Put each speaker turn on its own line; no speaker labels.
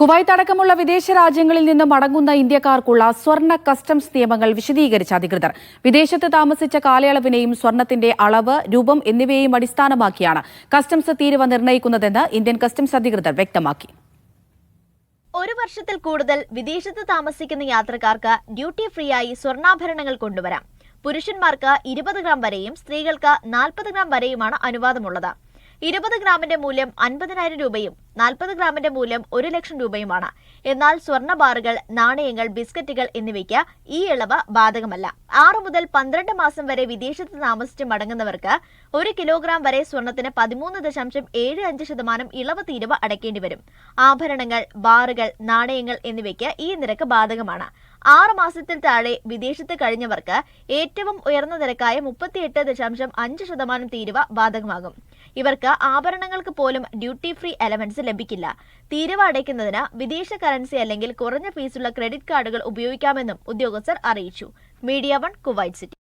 Kuwait അടക്കമുള്ള വിദേശ രാജ്യങ്ങളിൽ നിന്ന് മടങ്ങുന്ന ഇന്ത്യക്കാർക്കുള്ള സ്വർണ കസ്റ്റംസ് നിയമങ്ങൾ വിശദീകരിച്ച അധികൃതർ. വിദേശത്ത് താമസിച്ച കാലയളവിനെയും സ്വർണത്തിന്റെ അളവ് രൂപം എന്നിവയെയും അടിസ്ഥാനമാക്കിയാണ് കസ്റ്റംസ് തീരുവ നിർണയിക്കുന്നതെന്ന് ഇന്ത്യൻ കസ്റ്റംസ് അധികൃതർ വ്യക്തമാക്കി.
ഒരു വർഷത്തിൽ കൂടുതൽ വിദേശത്ത് താമസിക്കുന്ന യാത്രക്കാർക്ക് ഡ്യൂട്ടി ഫ്രീ ആയി സ്വർണാഭരണങ്ങൾ കൊണ്ടുവരാം. പുരുഷന്മാർക്ക് ഇരുപത് ഗ്രാം വരെയും സ്ത്രീകൾക്ക് നാൽപ്പത് ഗ്രാം വരെയുമാണ് അനുവാദമുള്ളത്. ഇരുപത് ഗ്രാമിന്റെ മൂല്യം അൻപതിനായിരം രൂപയും നാൽപ്പത് ഗ്രാമിന്റെ മൂല്യം ഒരു ലക്ഷം രൂപയുമാണ്. എന്നാൽ സ്വർണ ബാറുകൾ നാണയങ്ങൾ ബിസ്ക്കറ്റുകൾ എന്നിവയ്ക്ക് ഈ ഇളവ് ബാധകമല്ല. ആറ് മുതൽ പന്ത്രണ്ട് മാസം വരെ വിദേശത്ത് താമസിച്ച് മടങ്ങുന്നവർക്ക് ഒരു കിലോഗ്രാം വരെ സ്വർണത്തിന് പതിമൂന്ന് ദശാംശം ഏഴ് അഞ്ച് ശതമാനം ഇളവ് തീരുവ അടയ്ക്കേണ്ടി വരും. ആഭരണങ്ങൾ ബാറുകൾ നാണയങ്ങൾ എന്നിവയ്ക്ക് ഈ നിരക്ക് ബാധകമാണ്. ആറ് മാസത്തിൽ താഴെ വിദേശത്ത് കഴിഞ്ഞവർക്ക് ഏറ്റവും ഉയർന്ന നിരക്കായ മുപ്പത്തിയെട്ട് ദശാംശം അഞ്ച് ശതമാനം തീരുവ ബാധകമാകും. ഇവർക്ക് ആഭരണങ്ങൾക്ക് പോലും ഡ്യൂട്ടി ഫ്രീ എലമെന്റ്സ് ലഭിക്കില്ല. തീരുവ അടയ്ക്കുന്നതിന് വിദേശ കറൻസി അല്ലെങ്കിൽ കുറഞ്ഞ ഫീസുള്ള ക്രെഡിറ്റ് കാർഡുകൾ ഉപയോഗിക്കാമെന്നും ഉദ്യോഗസ്ഥർ അറിയിച്ചു. Media one Kuwait city.